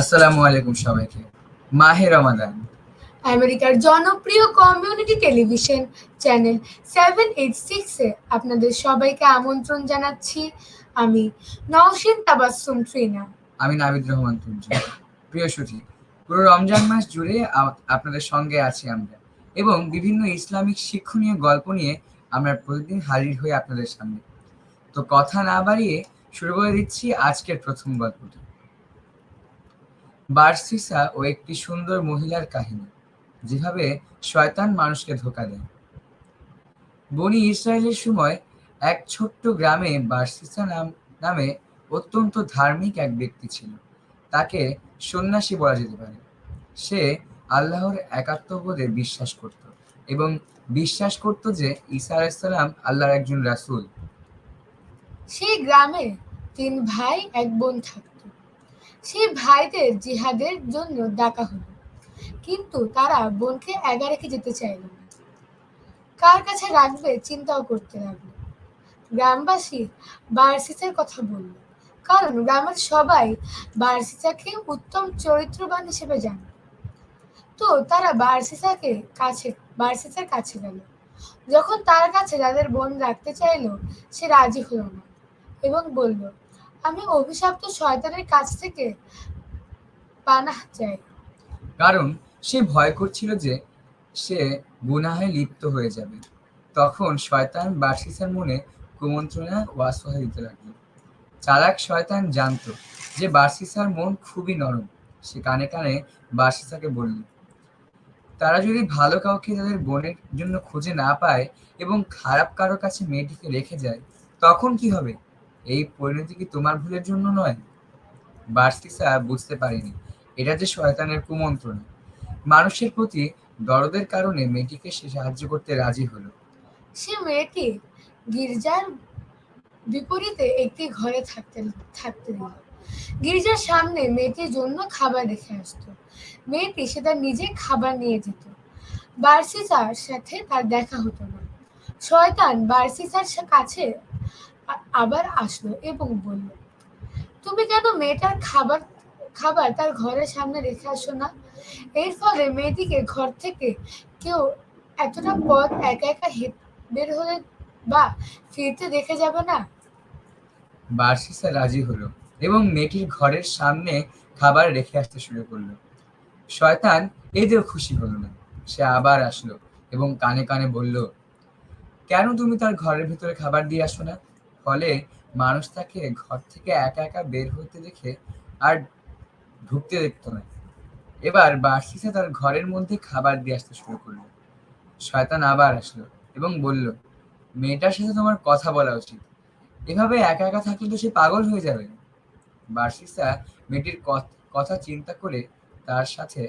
আসসালামু আলাইকুম সবাইকে। মাহে রমাদান। আমেরিকার জনপ্রিয় community television channel seven eight সিক্সে আপনাদের সবাইকে আমন্ত্রণ জানাচ্ছি। আমি নওশিন তাবাসসুম ট্রিনা। আমি নাবিদ রহমান তুঞ্জ প্রিয় সুধী পুরো রমজান মাস জুড়ে আপনাদের সঙ্গে আছি আমরা এবং বিভিন্ন ইসলামিক শিক্ষণীয় গল্প নিয়ে আমরা প্রতিদিন হাজির হই আপনাদের সামনে। তো কথা না বাড়িয়ে শুরু করে দিচ্ছি আজকের প্রথম গল্পটি। বার্সিসা ও একটি সুন্দর মহিলার কাহিনী, যেভাবে শয়তান মানুষকে ধোকা দেয়। বনি ইসরায়েলের সময় এক ছোট্ট গ্রামে বার্সিসা নাম, নামে অত্যন্ত ধার্মিক এক ব্যক্তি ছিল। তাকে সন্ন্যাসী বলা যেতে পারে। সে আল্লাহর একাত্মবোধে বিশ্বাস করত এবং বিশ্বাস করত যে ঈসা আলাইসাল্লাম আল্লাহর একজন রাসূল। সেই গ্রামে তিন ভাই, এক বোন থাকত। সেই ভাইদের জিহাদের জন্য ডাকা হলো। কিন্তু তারা বোনকে একা রেখে যেতে চাইল না। কার কাছে রাখবে চিন্তাও করতে লাগল। গ্রামবাসী বার্সিসের কথা বলল, কারণ গ্রামের সবাই বার্সিসাকে উত্তম চরিত্রবান হিসেবে জানে। তো তারা বার্সিসাকে কাছে বার্সিসার কাছে গেল। যখন তার কাছে তাদের বোন রাখতে চাইলো, সে রাজি হলো না এবং বলল আমি অভিশপ্ত শয়তানের কাছ থেকে পানাহ চাই। কারণ সে ভয় করছিল যে সে গুনাহে লিপ্ত হয়ে যাবে। তখন শয়তান বার্সিসার মনে কুমন্ত্রণা ওয়াসফাহা দিতে লাগল। চালাক শয়তান জানতো যে বার্সিসার মন খুবই নরম। সে কানে কানে বার্সিসাকে বলল, তারা যদি ভালো কাউকে তাদের বোনের জন্য খুঁজে না পায় এবং খারাপ কারও কাছে মেয়েটিকে রেখে যায়, তখন কি হবে? এই পরিণতি কি তোমার ভুলের জন্য নয়? বার্সিসা বুঝতে পারেনি। এটা যে শয়তানের কুমন্ত্রণা। মানুষের প্রতি দরদের কারণে মেয়েটিকে সে সাহায্য করতে রাজি হলো। সে মেয়েটি গির্জার বিপরীতে একটি ঘরে থাকতে থাকতে দিল। গির্জার সামনে মেয়েটির জন্য খাবার রেখে আসতো। মেয়েটি সেটা নিজে খাবার নিয়ে যেত। বার্সিসার সাথে তার দেখা হতো না। শয়তান বার্সিসার কাছে আবার আসলো এবং বলল, তুমি কেন মেয়েটার খাবার খাবার তার ঘরের সামনে রেখে আসো না? এর ফলে মেয়েটিকে ঘর থেকে কেউ এতটা পথ একা একা বের হলে বা ফিরতে দেখে যাবে না? বার্সিসা রাজি হলো এবং মেয়েটির ঘরের সামনে খাবার রেখে আসতে শুরু করল। শয়তান এতেও খুশি হলো না। সে আবার আসলো এবং কানে কানে বলল, কেন তুমি তার ঘরের ভিতরে খাবার দিয়ে আসো না? ফলে মানুষ তাকে ঘর থেকে একা একা বের হতে দেখে আর ঢুকতে দেখতো না। এবার বার্সিসা তার ঘরের মধ্যে খাবার দিয়ে আসতে শুরু করল। শয়তান আবার আসলো এবং বলল, মেয়েটার সাথে তোমার কথা বলা উচিত। এভাবে একা একা থাকলে তো সে পাগল হয়ে যাবে। বার্সিসা মেয়েটির কথ- চিন্তা করে তার সাথে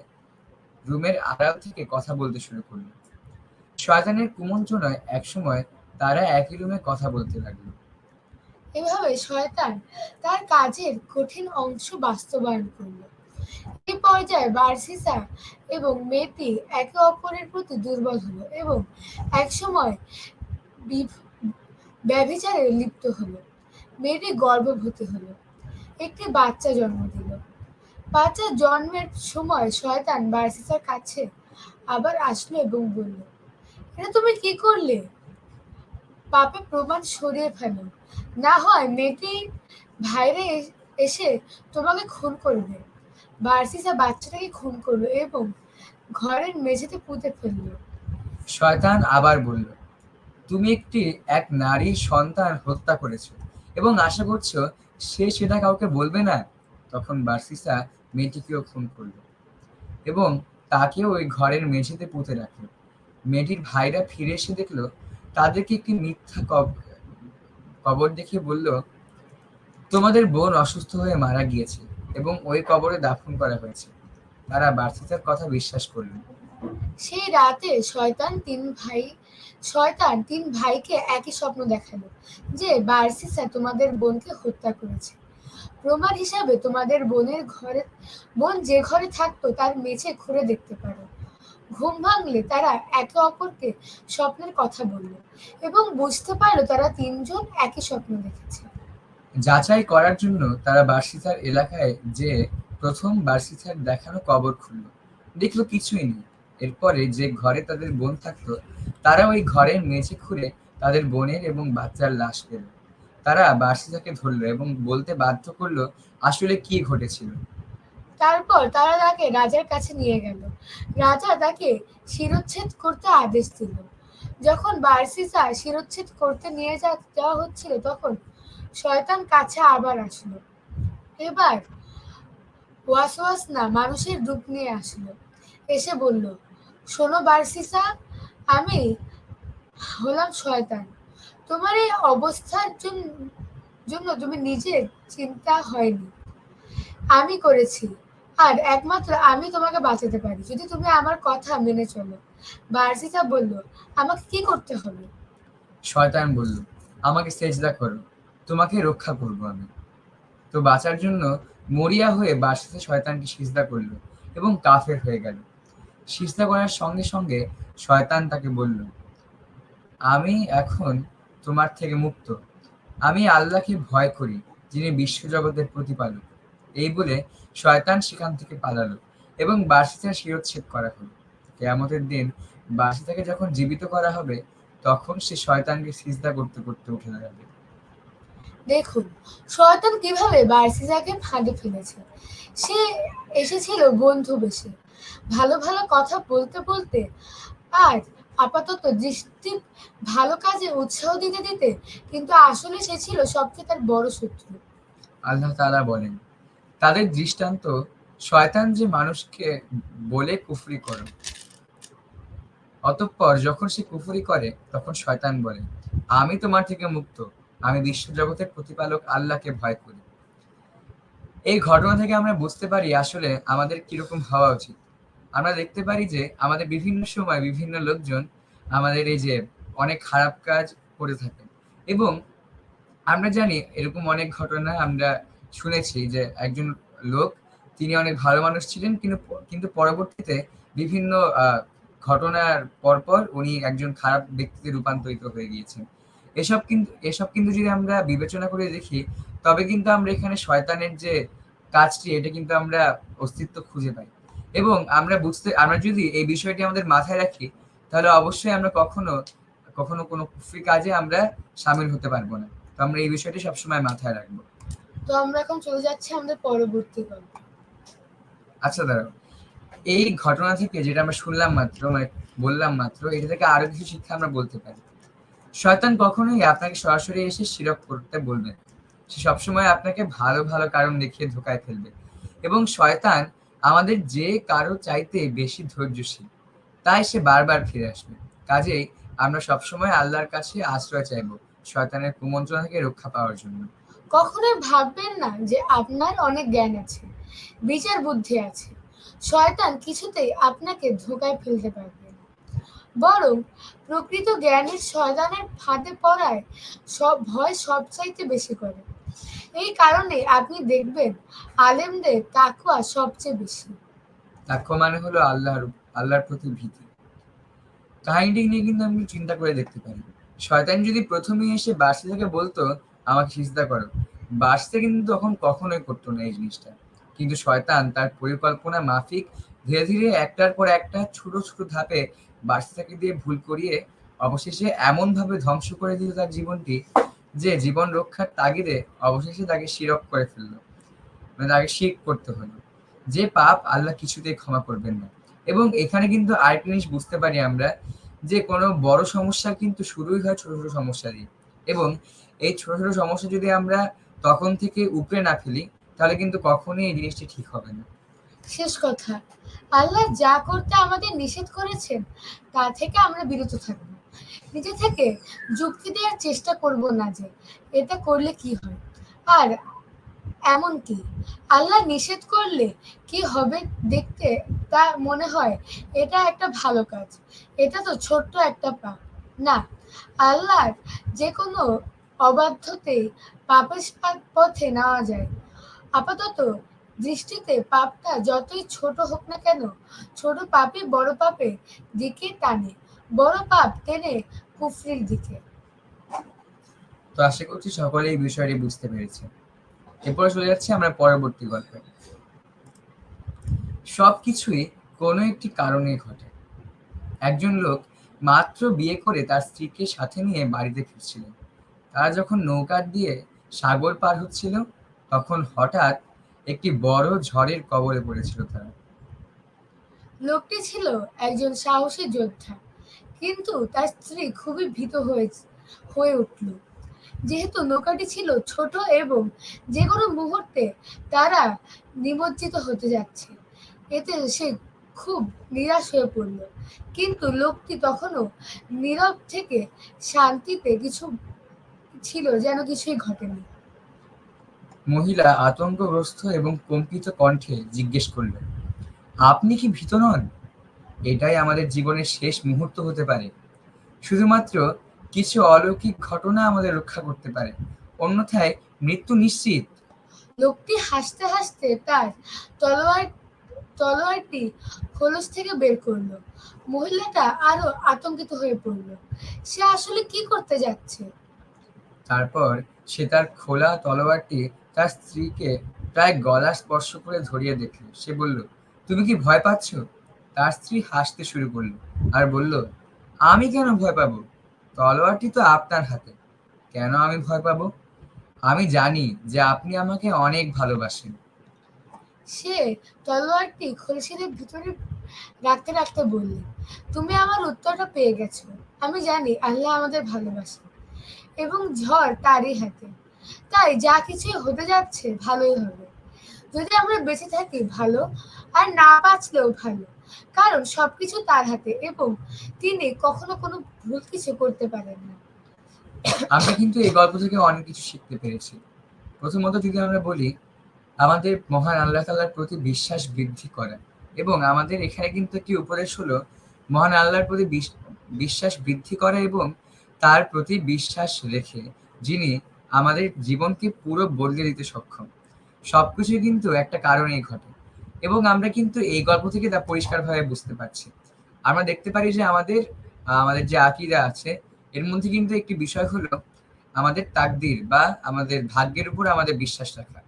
রুমের আড়াল থেকে কথা বলতে শুরু করল। শয়তানের কুমন্ত্রণায় একসময় তারা একই রুমে কথা বলতে লাগল। এভাবে শয়তান তার কাজের কঠিন অংশ বাস্তবায়ন করল। এই পর্যায়ে বার্সিসা এবং মেয়েটি একে অপরের প্রতি দুর্বল হলো এবং একসময় ব্যভিচারে লিপ্ত হলো। মেয়েটি গর্ভবতী হলো। একটি বাচ্চা জন্ম দিল। বাচ্চা জন্মের সময় শয়তান বার্সিসার কাছে আবার আসলো এবং বলল, এটা তুমি কি করলে? পাপে প্রমাণ সরিয়ে ফেলো। না হয় মেয়েটি ভাইরে এসে তোমাকে খুন করবে। বার্সিসা বাচ্চাটাকে খুন করল এবং ঘরের মেঝেতে পুঁতে ফেলল। শয়তান আবার বলল, তুমি একটি, এক নারী সন্তান হত্যা করেছ এবং আশা করছ সে সেটা কাউকে বলবে না? তখন বার্সিসা মেয়েটিকেও খুন করল এবং তাকেও ওই ঘরের মেঝেতে পুঁতে রাখল। মেয়েটির ভাইরা ফিরে এসে দেখল তাদেরকে একটি মিথ্যা কব- কবর দেখিয়ে বলল, তোমাদের বোন অসুস্থ হয়ে মারা গিয়েছে এবং ওই কবরে দাফন করা হয়েছে। তারা বার্সিসার কথা বিশ্বাস করল। সেই রাতে শয়তান তিন ভাই, শয়তান তিন ভাইকে একই স্বপ্ন দেখাল, যে বার্সিসা তোমাদের বোনকে হত্যা করেছে। প্রমাণ হিসাবে তোমাদের বোনের ঘরে, বোন যে ঘরে থাকতো তার মেঝে খুঁড়ে দেখতে পারো। ঘুম ভাঙলে তারা একে অপরকে স্বপ্নের কথা বলল এবং বুঝতে পারল তারা তিনজন একই স্বপ্ন দেখেছে। যাচাই করার জন্য তারা বার্ষিতার এলাকায় যে প্রথম বার্সিসার দেখানো কবর খুলল, দেখল কিছুই নেই। এরপরে যে ঘরে তাদের বোন থাকতো, তারা ওই ঘরের মেঝে খুঁড়ে তাদের বোনের এবং বাচ্চার লাশ পেল। তারা বার্সিসাকে ধরলো এবং বলতে বাধ্য করল, আসলে কি ঘটেছিল? তারপর তারা তাকে রাজার কাছে নিয়ে গেল। রাজা তাকে শিরোচ্ছেদ করতে আদেশ দিল। যখন বার্সিসা শিরোচ্ছেদ করতে নিয়ে যাওয়া হচ্ছিল তখন শয়তান কাছে আবার আসলো। এবার ওয়াসওয়াস না মানুষের রূপ নিয়ে আসলো। এসে বলল, শোনো বার্সিসা, আমি হলাম শয়তান। তোমার এই অবস্থার জন্য তুমি নিজের চিন্তা হয়নি। আমি করেছি। আর একমাত্র আমি তোমাকে বাঁচাতে পারি। যদি তুমি আমার কথা মেনে চলো। বার্সিসা বলল, আমাকে কি করতে হবে? শয়তান বলল, আমাকে সেজদা করো। তোমাকে রক্ষা করব আমি। তো বাঁচার জন্য মরিয়া হয়ে বার্সিসা শয়তানকে সিজদা করল এবং কাফের হয়ে গেল। সিজদা করার সঙ্গে সঙ্গে শয়তান তাকে বলল, আমি এখন তোমার থেকে মুক্ত। আমি আল্লাহকে ভয় করি, যিনি বিশ্বজগতের প্রতিপালক। এই বলে শয়তান সেখান থেকে পালালো এবং বার্সিসার শিরোচ্ছেদ করা হলো। কেয়ামতের দিন বার্সিসাকে যখন জীবিত করা হবে তখন সে শয়তানকে সিজদা করতে করতে উঠে দাঁড়াবে। দেখুন শয়তান কীভাবে বার্সিসাকে ফাঁদে ফেলেছে? সে এসেছিল বন্ধু বেশে। ভালো ভালো কথা বলতে বলতে আর আপাতত দৃষ্টি ভালো কাজে উৎসাহ দিতে দিতে কিন্তু আসলে সে ছিল সবচেয়ে তার বড় শত্রু। আল্লাহ তাআলা বলেন তাদের দৃষ্টান্ত শয়তান যে মানুষকে বলে কুফরি করো। অতঃপর যখন সে কুফরি করে, তখন শয়তান বলে, আমি তোমার থেকে মুক্ত। আমি বিশ্বজগতের প্রতিপালক আল্লাহকে ভয় করি। এই ঘটনা থেকে আমরা বুঝতে পারি আসলে আমাদের কীরকম হওয়া উচিত। আমরা দেখতে পারি যে আমাদের বিভিন্ন সময় বিভিন্ন লোকজন আমাদের এই যে অনেক খারাপ কাজ করে থাকে। এবং আমরা জানি এরকম অনেক ঘটনা আমরা শুনেছি যে একজন লোক, তিনি অনেক ভালো মানুষ ছিলেন, কিন্তু কিন্তু পরবর্তীতে বিভিন্ন ঘটনার পরপর উনি একজন খারাপ ব্যক্তিতে রূপান্তরিত হয়ে গিয়েছেন। এসব কিন্তু এসব কিন্তু যদি আমরা বিবেচনা করে দেখি, তবে কিন্তু আমরা এখানে শয়তানের যে কাজটি, এটা কিন্তু আমরা অস্তিত্ব খুঁজে পাই। এবং আমরা বুঝতে, আমরা যদি এই বিষয়টি আমাদের মাথায় রাখি, তাহলে অবশ্যই আমরা কখনো কখনো কোনো কুফরি কাজে আমরা সামিল হতে পারব না। তো আমরা এই বিষয়টি সবসময় মাথায় রাখব। তো আমরা এখন চলে যাচ্ছি আমাদের পরবর্তী গল্প। আচ্ছা দাঁড়াও। এই ঘটনা থেকে যেটা আমরা শুনলাম মাত্র মানে বললাম মাত্র, এটা থেকে আরও কিছু শিক্ষা আমরা বলতে পারি। শয়তান কখনোই আপনাকে সরাসরি এসে শিরক করতে বলবে। সে সবসময় আপনাকে ভালো ভালো কারণ দেখিয়ে ধোকায় ফেলবে। এবং শয়তান আমাদের যে কারও চাইতে বেশি ধৈর্যশীল, তাই সে বারবার ফিরে আসবে। কাজেই আমরা সবসময় আল্লাহর কাছে আশ্রয় চাইব, শয়তানের কুমন্ত্রণা থেকে রক্ষা পাওয়ার জন্য। কখনোই ভাববেন না যে আপনার অনেক জ্ঞান আছে, বিচার বুদ্ধি আছে। শয়তান কিছুতেই আপনাকে ধোকায় ফেলতে পারবে বরং প্রকৃত জ্ঞানের শয়তানের ফাঁদে পড়ায় সব ভয় সবচাইতে বেশি করে। এই কারণে আপনি দেখবেন আলেমদের তাকুয়া সবচেয়ে বেশি। তাক্ষ্য মানে হলো আল্লাহর আল্লাহর প্রতি ভীতি। কাহিনীটি নিয়ে কিন্তু আমি চিন্তা করে দেখতে পারি। শয়তান যদি প্রথমেই এসে বাসি থেকে বলতো আমাকে সিজদা করো। বাসতে কিন্তু তখন কখনোই করতো না এই জিনিসটা। কিন্তু শয়তান তার পরিকল্পনা মাফিক ধীরে ধীরে একটার পর একটা ছোট ছোট ধাপে বাসিতাকে দিয়ে ভুল করিয়ে অবশেষে এমন ভাবে ধ্বংস করে দিল তার জীবনটি যে জীবন রক্ষার তাগিদে অবশেষে তাকে শিরক করে ফেলল। মানে তাকে শিক করতে হলো। যে পাপ আল্লাহ কিছুতেই ক্ষমা করবেন না। এবং এখানে কিন্তু আরেকটা জিনিস বুঝতে পারি আমরা যে কোনো বড় সমস্যা কিন্তু শুরুই হয় ছোট ছোট সমস্যা দিয়ে। এবং এই ছোট ছোট সমস্যা যদি আমরা তখন থেকে উপরে না ফেলি, তাহলে কিন্তু কখনোই এই জিনিসটি ঠিক হবে না। শেষ কথা। আল্লাহ যা করতে আমাদের নিষেধ করেছেন, তা থেকে আমরা বিরত থাকব। নিজে থেকে যুক্তি দেওয়ার চেষ্টা করব না যে, এটা করলে কি হয়? আর এমন কি? আল্লাহ নিষেধ করলে কি হবে দেখতে তা মনে হয়, এটা একটা ভালো কাজ। এটা তো ছোট্ট একটা পাপ। না আল্লাহর যে কোনো অবাধ্যতে পাপের পথে নেওয়া যায়। আপাতত দৃষ্টিতে পাপটা যতই ছোট হোক না কেন, ছোট পাপই বড় পাপের দিকে টানে। বড় পাপ টেনে কুফরির দিকে। তো আশা করছি সকলে এই বিষয়টি বুঝতে পেরেছে। এরপরে চলে যাচ্ছি আমরা পরবর্তী গল্পে। সবকিছুই কোনো একটি কারণে ঘটে। একজন লোক মাত্র বিয়ে করে তার স্ত্রীকে সাথে নিয়ে বাড়িতে ফিরছিলেন। তারা যখন নৌকা দিয়ে সাগর পার হচ্ছিল, তখন হঠাৎ একটি বড় ঝড়ের কবলে পড়েছিল তারা। লোকটি ছিল একজন সাহসী যোদ্ধা, কিন্তু তার স্ত্রী খুবই ভীত হয়ে হয়ে উঠল। যেহেতু নৌকাটি ছিল ছোট এবং যে কোনো মুহূর্তে তারা নিমজ্জিত হতে যাচ্ছে, এতে সে খুব নিরাশ হয়ে পড়ল। কিন্তু লোকটি তখনও নীরব থেকে শান্তিতে কিছু ছিল যেন কিছুই ঘটেনি। মহিলা আতঙ্কগ্রস্ত এবং কম্পিত কণ্ঠে জিজ্ঞেস করলেন আপনি কি ভীত নন? এটাই আমাদের জীবনের শেষ মুহূর্ত হতে পারে। শুধুমাত্র কিছু অলৌকিক ঘটনা আমাদের রক্ষা করতে পারে। অন্যথায় মৃত্যু নিশ্চিত। লোকটি হাসতে হাসতে তার তলোয়ার তলোয়ারটি খোলস থেকে বের করল। মহিলাটা আরও আতঙ্কিত হয়ে পড়ল। সে আসলে কি করতে যাচ্ছে? তারপর সে তার খোলা তলোয়ারটি তার স্ত্রীকে প্রায় গলা স্পর্শ করে ধরিয়ে দেখল। সে বলল, তুমি কি ভয় পাচ্ছ? তার স্ত্রী হাসতে শুরু করল আর বলল, আমি কেন ভয় পাবো? তলোয়ারটি তো আপনার হাতে। কেন আমি ভয় পাবো? আমি জানি যে আপনি আমাকে অনেক ভালোবাসেন। সে তলোয়ারটি খোলসের ভিতরে রাখতে রাখতে বলল, তুমি আমার উত্তরটা পেয়ে গেছো। আমি জানি আল্লাহ আমাদের ভালোবাসে এবং ঝড় তারই হাতে। তাই যা কিছুই হতে যাচ্ছে ভালোই হবে। যদি আমরা বেঁচে থাকি ভালো, আর না বাঁচলেও ভালো, কারণ সবকিছু তার হাতে এবং তিনি কখনো কোনো ভুল কিছু করতে পারেন না। আমরা কিন্তু এই গল্প থেকে অনেক কিছু শিখতে পেরেছি। প্রথমত যদি আমরা বলি, আমাদের মহান আল্লাহ তাল্লার প্রতি বিশ্বাস বৃদ্ধি করা এবং আমাদের এখানে কিন্তু একটি উপদেশ হলো, মহান আল্লাহর প্রতি বিশ- বিশ্বাস বৃদ্ধি করা এবং তার প্রতি বিশ্বাস রেখে যিনি আমাদের জীবনকে পুরো বদলে দিতে সক্ষম। সবকিছু কিন্তু একটা কারণেই ঘটে এবং আমরা কিন্তু এই গল্প থেকে তা পরিষ্কারভাবে বুঝতে পারছি। আমরা দেখতে পারি যে আমাদের আমাদের যে আকিদা আছে, এর মধ্যে কিন্তু একটি বিষয় হলো আমাদের তাকদির বা আমাদের ভাগ্যের উপর আমাদের বিশ্বাস রাখা।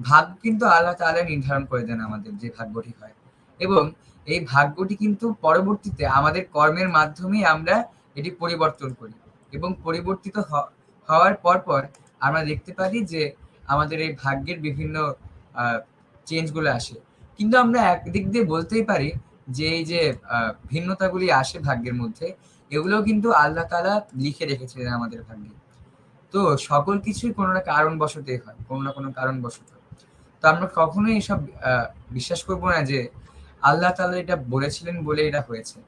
ভাগ্য কিন্তু আল্লাহ তাআলা নির্ধারণ করে দেন আমাদের যে ভাগ্যটি হয় এবং এই ভাগ্যটি কিন্তু পরবর্তীতে আমাদের কর্মের মাধ্যমেই আমরা এটি পরিবর্তন করি। এবং পরিবর্তিত হওয়ার পর পর আমরা দেখতে পারি যে আমাদের এই ভাগ্যের বিভিন্ন চেঞ্জগুলো আসে। কিন্তু আমরা একদিক দিয়ে বলতেই পারি যে এই যে ভিন্নতাগুলি আসে ভাগ্যের মধ্যে এগুলো কিন্তু আল্লাহ তালা লিখে রেখেছিলেন আমাদের ভাগ্যে। তো সকল কিছুই কোনো না কারণবশতই হয়, কোনো না কোনো কারণবশত। তো আমরা কখনোই এসব বিশ্বাস করব না যে আল্লাহ তালা এটা বলেছিলেন বলে এটা হয়েছে।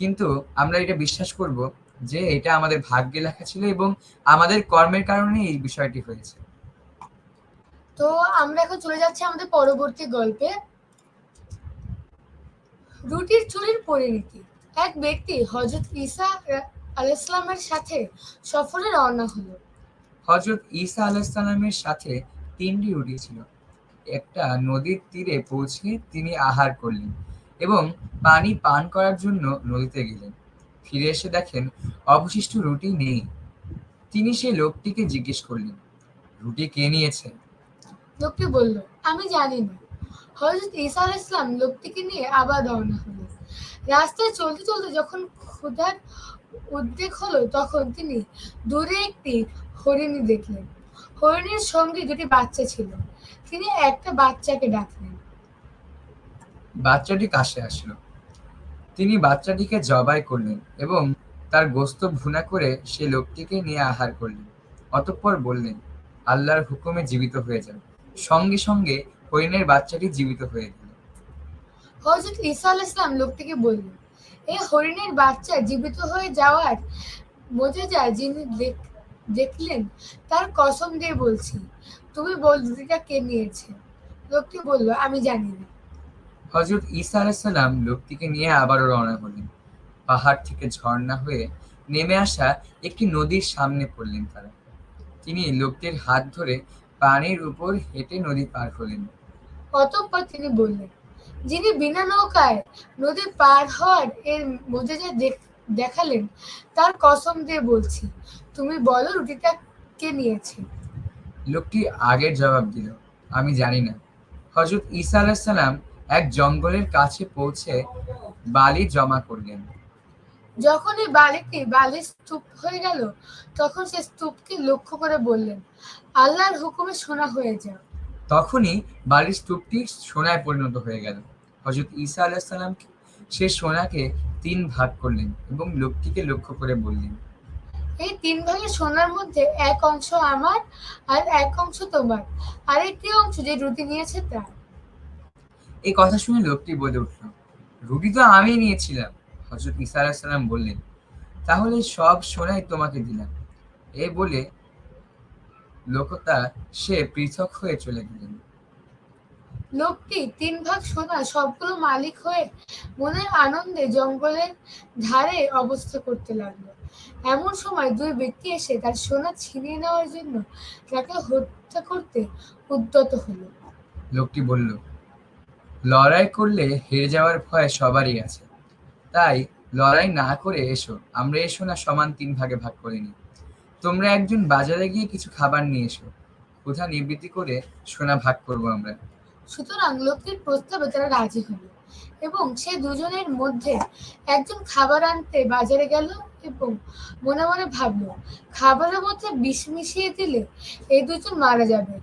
কিন্তু আমরা এটা বিশ্বাস করব যে এটা আমাদের ভাগ্যে লেখা ছিল এবং আমাদের কর্মের কারণে এই বিষয়টি হয়েছে। তো আমরা এখন চলে যাচ্ছি আমাদের পরবর্তী গল্পে। রুটির চুরির পরিণতি। এক ব্যক্তি হজরত ঈসা আলাইসালামের সাথে সফরে রওনা হলো। হজরত ঈসা আলাইসাল্লামের সাথে তিনটি রুটি ছিল। একটা নদীর তীরে পৌঁছে তিনি আহার করলেন এবং পানি পান করার জন্য নদীতে গেলেন। ফিরে এসে দেখেন অবশিষ্ট রুটি নেই। তিনি সেই লোকটিকে জিজ্ঞেস করলেন রুটি কে নিয়েছে? লোকটি বলল আমি জানি না। হজরত ঈসা আলাহ ইসলাম লোকটিকে নিয়ে আবার রওনা হলো রাস্তায় চলতে চলতে যখন ক্ষুধার উদ্বেগ হলো তখন তিনি দূরে একটি হরিণী দেখলেন। হরিণীর সঙ্গে দুটি বাচ্চা ছিল। তিনি একটা বাচ্চাকে ডাকলেন। বাচ্চাটি কাছে আসলো। তিনি বাচ্চাটিকে জবাই করলেন এবং তার গোস্ত ভুনা করে সে লোকটিকে নিয়ে আহার করলেন। অতঃপর বললেন, আল্লাহর হুকুমে জীবিত হয়ে যান সঙ্গে সঙ্গে হরিণের বাচ্চাটি জীবিত হয়ে গেল। হজরত ঈসা আলাহ ইসলাম লোকটিকে বললেন, এই হরিণের বাচ্চা জীবিত হয়ে যাওয়ার বোঝা যায় যিনি দেখ- দেখলেন তার কসম দিয়ে বলছি, তুমি বল রুটিটা কে নিয়েছে? লোকটি বলল, আমি জানি না। হজরত ঈসা আলাইসাল্লাম লোকটিকে নিয়ে আবারও রওনা হলেন। পাহাড় থেকে ঝর্ণা হয়ে নেমে আসা একটি নদীর সামনে পড়লেন তারা। তিনি লোকটির হাত ধরে পানির উপর হেঁটে নদী পার হলেন। অতঃপর তিনি বললেন যিনি বিনা নৌকায় নদী পার হওয়ার এর মধ্যে যা দেখ- দেখালেন তার কসম দিয়ে বলছি তুমি বলো রুটিটা কে নিয়েছে? লোকটি আগের জবাব দিল আমি জানি না। হজরত ঈসা আলাহিসাল্লাম এক জঙ্গলের কাছে পৌঁছে বালি জমা করলেন। যখন এই বালিটি বালির স্তূপ হয়ে গেল তখন সে স্তূপকে লক্ষ্য করে বললেন আল্লাহর হুকুমে সোনা হয়ে যাও। তখনই বালির স্তূপটি সোনায় পরিণত হয়ে গেল। হজরত ঈসা আলাহিসাল্লাম সে সোনাকে তিন ভাগ করলেন এবং লোকটিকে লক্ষ্য করে বললেন এই তিন ভাগের সোনার মধ্যে এক অংশ আমার আর এক অংশ তোমার। আর একটি অংশ যে রুটি নিয়েছে তার। এই কথা শুনে লোকটি বলে উঠল রুটি তো আমি নিয়েছিলাম। হজরত ঈসা আলাহিসাল্লাম বললেন তাহলে সব সোনাই তোমাকে দিলাম। এ বলে লোকটা সে পৃথক হয়ে চলে গেলেন। লোকটি তিন ভাগ সোনা সবগুলো মালিক হয়ে মনের আনন্দে জঙ্গলের ধারে অবস্থা করতে লাগল। এমন সময় দুই ব্যক্তি এসে তার সোনা ছিনিয়ে নেওয়ার জন্য তাকে হত্যা করতে উদ্যত হলো। লোকটি বলল লড়াই করলে হেরে যাওয়ার ভয় সবারই আছে। তাই লড়াই না করে এসো, আমরা এসো না সমান তিন ভাগে ভাগ করে নিই। তোমরা একজন বাজারে গিয়ে কিছু খাবার নিয়ে এসো, কোথা নিবৃত্তি করে সোনা ভাগ করব আমরা। সুতরাং লোকটির প্রস্তাবে তারা রাজি হলো এবং সে দুজনের মধ্যে একজন খাবার আনতে বাজারে গেল এবং মনে মনে ভাবলো, খাবারের মধ্যে বিষ মিশিয়ে দিলে এই দুজন মারা যাবে।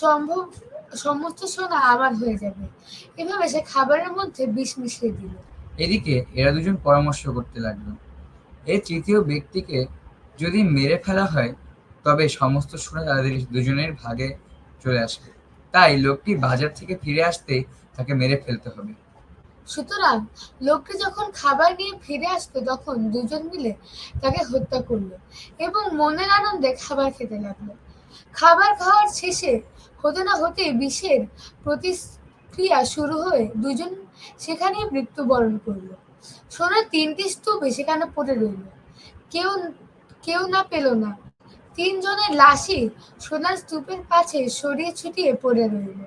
সম্ভব সমস্ত সোনা আমার হয়ে যাবে। এভাবে সে খাবারের মধ্যে বিষ মিশিয়ে দিল। এদিকে এরা দুজন পরামর্শ করতে লাগল। এই তৃতীয় ব্যক্তিকে যদি মেরে ফেলা হয় তবে সমস্ত সোনা তাদের দুজনের ভাগে চলে আসবে। তাই লোকটি বাজার থেকে ফিরে আসতে তাকে মেরে ফেলতে হবে। সুতরাং লোকটি যখন খাবার নিয়ে ফিরে আসতো তখন দুজন মিলে তাকে হত্যা করল এবং মনের আনন্দে খাবার খেতে লাগল। খাবার খাওয়ার শেষে হতে না হতে বিষের প্রতিক্রিয়া শুরু হয়ে দুজন সেখানেই মৃত্যুবরণ করল। সোনার তিনটি স্তূপে সেখানে পড়ে রইল? কেউ কেউ না পেল না। তিনজনের লাশই সোনার স্তূপের কাছে সরিয়ে ছুটিয়ে পড়ে রইল।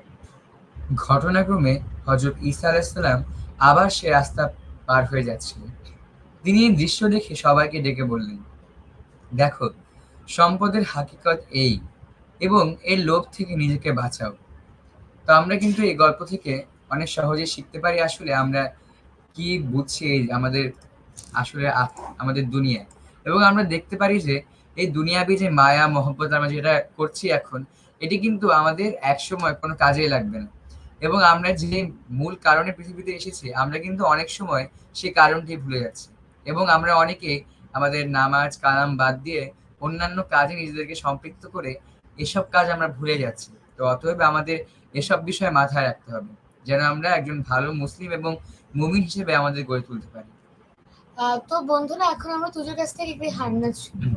ঘটনাক্রমে হজরত ঈসা আলাইসাল্লাম আবার সে রাস্তা পার হয়ে যাচ্ছিলেন। তিনি এই দৃশ্য দেখে সবাইকে ডেকে বললেন, দেখো, সম্পদের হাকিকত এই এবং এর লোভ থেকে নিজেকে বাঁচাও। তো আমরা কিন্তু এই গল্প থেকে অনেক সহজে শিখতে পারি আসলে আমরা কি বুঝছি এই আমাদের আসলে আমাদের দুনিয়ায় এবং আমরা দেখতে পারি যে এই দুনিয়াবি যে মায়া, মহব্বত আমরা যেটা করছি এখন, এটি কিন্তু আমাদের একসময় কোনো কাজেই লাগবে না। এবং আমরা যে মূল কারণে পৃথিবীতে এসেছি, আমরা কিন্তু অনেক সময় সেই কারণটি ভুলে যাচ্ছি। এবং আমরা অনেকে আমাদের নামাজ, কালাম বাদ দিয়ে অন্যান্য কাজে নিজেদেরকে সম্পৃক্ত করে এসব কাজ আমরা ভুলে যাচ্ছি। তো অতএব আমাদের এসব বিষয়ে মাথায় রাখতে হবে যেন আমরা একজন ভালো মুসলিম এবং মুমিন হিসেবে আমাদের গড়ে তুলতে পারি। তো বন্ধুরা এখন আমরা তুজোর কাছ থেকে একটি হান্নাজ শুনব।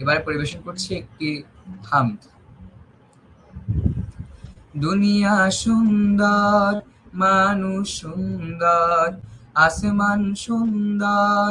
এবারে পরিবেশন করছি একটি হামদ। দুনিয়া সুন্দর মানুষ সুন্দর আসমান সুন্দর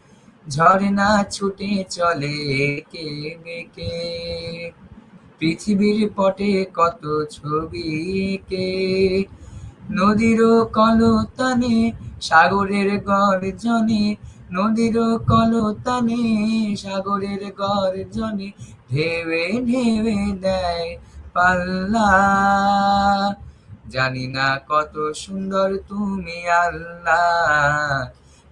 ঝর্ণা ছুটে চলে কে বেকে পৃথিবীর পটে কত ছবি কে? নদীর কলতানে, সাগরের গর্জনে, নদীর কলতানে, সাগরের গর্জনে ঢেবে ঢেবে দেয় পাল্লা। জানি না কত সুন্দর তুমি আল্লাহ।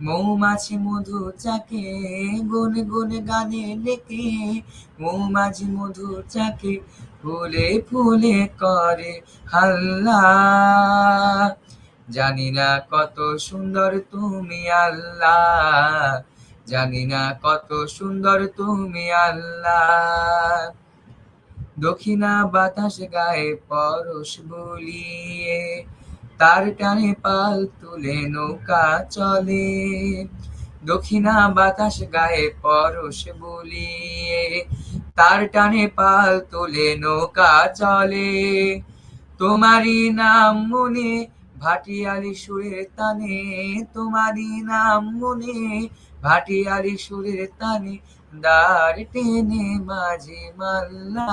মৌমাছি মধু চাকে, গুন গুন গানে ডেকে মৌমাছি মধু চাকে, ফুলে ফুলে করে হাল্লা। জানি না কত সুন্দর তুমি আল্লাহ জানি না কত সুন্দর তুমি আল্লাহ দক্ষিণা বাতাস গায়ে পরশ বুলিয়ে তার টানে পাল তুলে নৌকা চলে। দক্ষিণা বাতাস গায়ে পরশ বুলিয়ে, তার টানে পাল তুলে নৌকা চলে। তোমারই নাম মনে, ভাটিয়ালি সুরের তানে। তোমারই নাম মনে, ভাটিয়ালি সুরের তানে। দাঁড় টেনে মাঝে মাল্লা।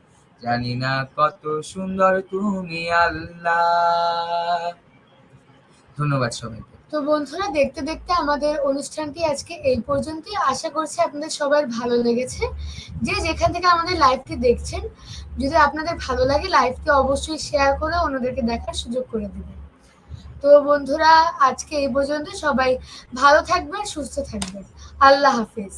জানি না কত সুন্দর তুমি আল্লাহ। ধন্যবাদ সবাইকে। তো বন্ধুরা, দেখতে দেখতে আমাদের অনুষ্ঠানটি আজকে এই পর্যন্তই। আশা করছি আপনাদের সবার ভালো লেগেছে। যে যেখান থেকে আমাদের লাইভটি দেখছেন, যদি আপনাদের ভালো লাগে, লাইভটি অবশ্যই শেয়ার করে অন্যদেরকে দেখার সুযোগ করে দেবেন। তো বন্ধুরা, আজকে এই পর্যন্ত সবাই ভালো থাকবেন, সুস্থ থাকবেন। আল্লাহ হাফিজ।